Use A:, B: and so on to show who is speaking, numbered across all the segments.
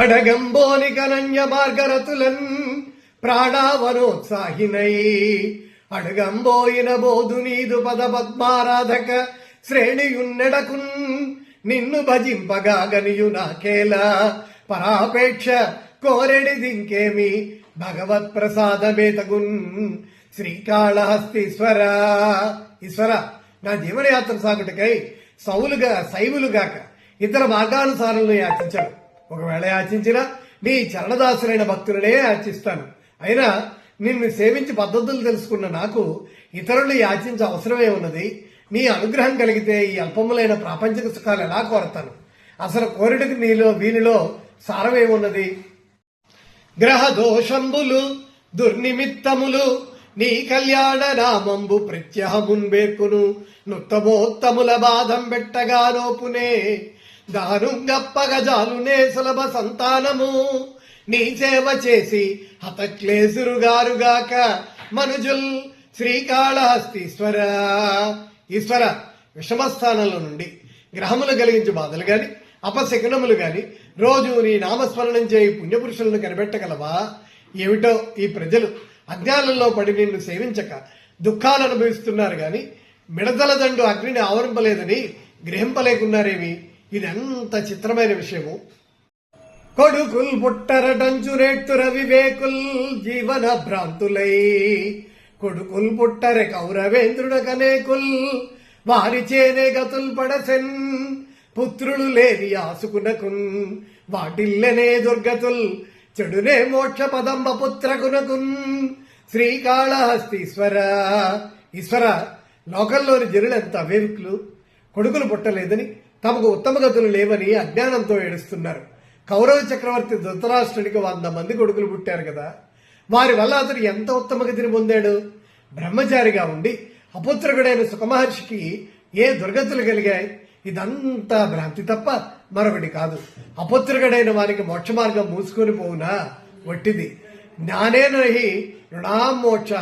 A: అడగంబోని కనన్య మార్గరతులన్ ప్రాణావనోత్సాహినై అడగంబోయిన బోధు నీదు పద పద్మారాధక శ్రేణియున్నెడకున్ నిన్ను భజింపగా గనియు నాకేలా పరాపేక్ష కోరెడిదింకేమి భగవత్ ప్రసాదమేతగున్ శ్రీకాళహస్తీశ్వర. ఈశ్వర నా జీవనయాత్ర సాగుటకై సౌలుగా శైవులుగాక ఇతర మార్గానుసారంలో యాచించను. ఒకవేళ యాచించినా నీ చరణదాసులైన భక్తులనే యాచిస్తాను. అయినా నిన్ను సేవించి పద్ధతులు తెలుసుకున్న నాకు ఇతరులు యాచించే అవసరమే ఉన్నది. నీ అనుగ్రహం కలిగితే ఈ అల్పములైన ప్రాపంచిక సుఖాలు ఎలా కోరతాను? అసలు కోరిటకు నీలో వీనిలో సారమేమున్నది గ్రహ దోషంబులు దుర్నిమిత్తములు నీ కళ్యాణ నామంబు ప్రత్యహమున్ బేర్కును నుత్తమోత్తముల బాధం పెట్టగా నోపునే. దాను గప్పగజాలునే సులభ సంతానము. నీ సేవ చేసి హతక్లేసురుగారుగాక మనుజుల్ శ్రీకాళహస్తీశ్వర. ఈశ్వర విషమస్థానంలో నుండి గ్రహములు కలిగించే బాధలు గాని అపశకునములు గాని రోజు నీ నామస్మరణం చేయి పుణ్యపురుషులను కనిపెట్టగలవా? ఏమిటో ఈ ప్రజలు అజ్ఞానంలో పడి నిన్ను సేవించక దుఃఖాలు అనుభవిస్తున్నారు గాని మిడతల దండు అగ్నిని ఆవరింపలేదని గ్రహింపలేకున్నారేమి? ఇదెంత చిత్రమైన విషయము? కొడుకుల్ పుట్టరటంచు రేట్టుర వివేకుల్ జీవన భ్రాంతులై. కొడుకుల్ పుట్టరె కౌరవేంద్రుడ కనేకుల్. వారి చేనే గతుల్ పడసెన్. పుత్రులు లేని ఆసుకునకున్. వాటిల్లనే దుర్గతుల్. చెడునే మోక్ష పదంబ పుత్రకునకున్. శ్రీకాళహస్తీశ్వర. ఈశ్వర లోకంలోని జనులెంత అవేవికులు? కొడుకులు పుట్టలేదని తమకు ఉత్తమ గతులు లేవని అజ్ఞానంతో ఏడుస్తున్నారు. కౌరవ చక్రవర్తి ధృతరాష్ట్రునికి వంద మంది కొడుకులు పుట్టారు కదా. వారి వల్ల అతడు ఎంత ఉత్తమ గతిని పొందాడు? బ్రహ్మచారిగా ఉండి అపుత్రకుడైన సుఖమహర్షికి ఏ దుర్గతులు కలిగాయి? ఇదంతా భ్రాంతి తప్ప మరొకటి కాదు. అపుత్రకుడైన వారికి మోక్ష మార్గం మూసుకొని పోవునా? వట్టిది జ్ఞానే నహి రుణామోక్ష.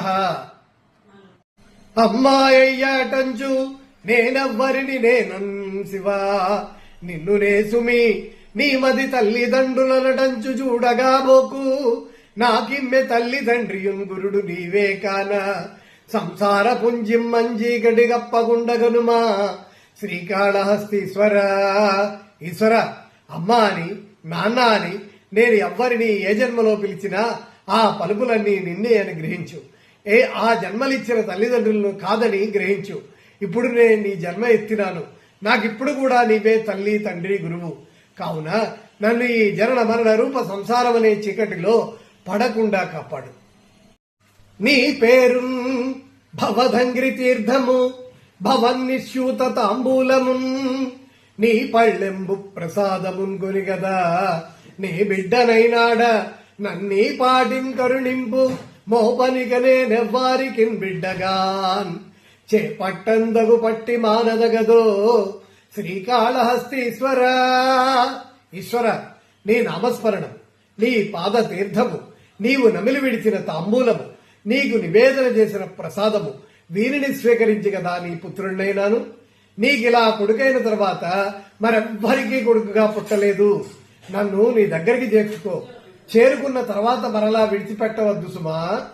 A: అమ్మాయ్యాటంచు నేనెవ్వరిని నేనం శివా. నిన్ను నేసుమి నీ మది తల్లిదండ్రులనటంచు చూడగా బోకు. నాకిమ్మె తల్లిదండ్రియున్ గురుడు నీవే కాన. సంసార పుంజిం మంజీ గడిగప్పగుండగనుమా శ్రీకాళహస్తీశ్వర ఈశ్వర అమ్మా అని నాన్న అని నేను ఎవ్వరిని ఏ జన్మలో పిలిచినా ఆ పలుకులన్నీ నిన్నే అని గ్రహించు. ఏ ఆ జన్మలిచ్చిన తల్లిదండ్రులను కాదని గ్రహించు. ఇప్పుడు నేను నీ జన్మ ఎత్తినాను. నాకిప్పుడు కూడా నీవే తల్లి తండ్రి గురువు. కావున నన్ను ఈ జనన మరణ రూప సంసారం అనే చీకటిలో పడకుండా కాపాడు. నీ పేరు భవధంగ్రి తీర్థము భవన్నిశ్యూత తాంబూలమున్ నీ పళ్ళెంబు ప్రసాదమున్ గొనిగదా. నీ బిడ్డనైనాడ నన్నీ పాటిం కరుణింపు మోపనిగనే నెవ్వారికిన్ బిడ్డగాన్. చేపట్టందగు పట్టి మానదగదో శ్రీకాళహస్తీశ్వర. ఈశ్వర నీ నామస్మరణం నీ పాద తీర్థము నీవు నమిలి విడిచిన తాంబూలము నీకు నివేదన చేసిన ప్రసాదము వీరిని స్వీకరించి కదా నీ పుత్రుణ్ణైనాను నీకిలా కొడుకైన తర్వాత మరెవ్వరికీ కొడుకుగా పుట్టలేదు. నన్ను నీ దగ్గరికి చేర్చుకో. చేరుకున్న తర్వాత మరలా విడిచిపెట్టవద్దు సుమా.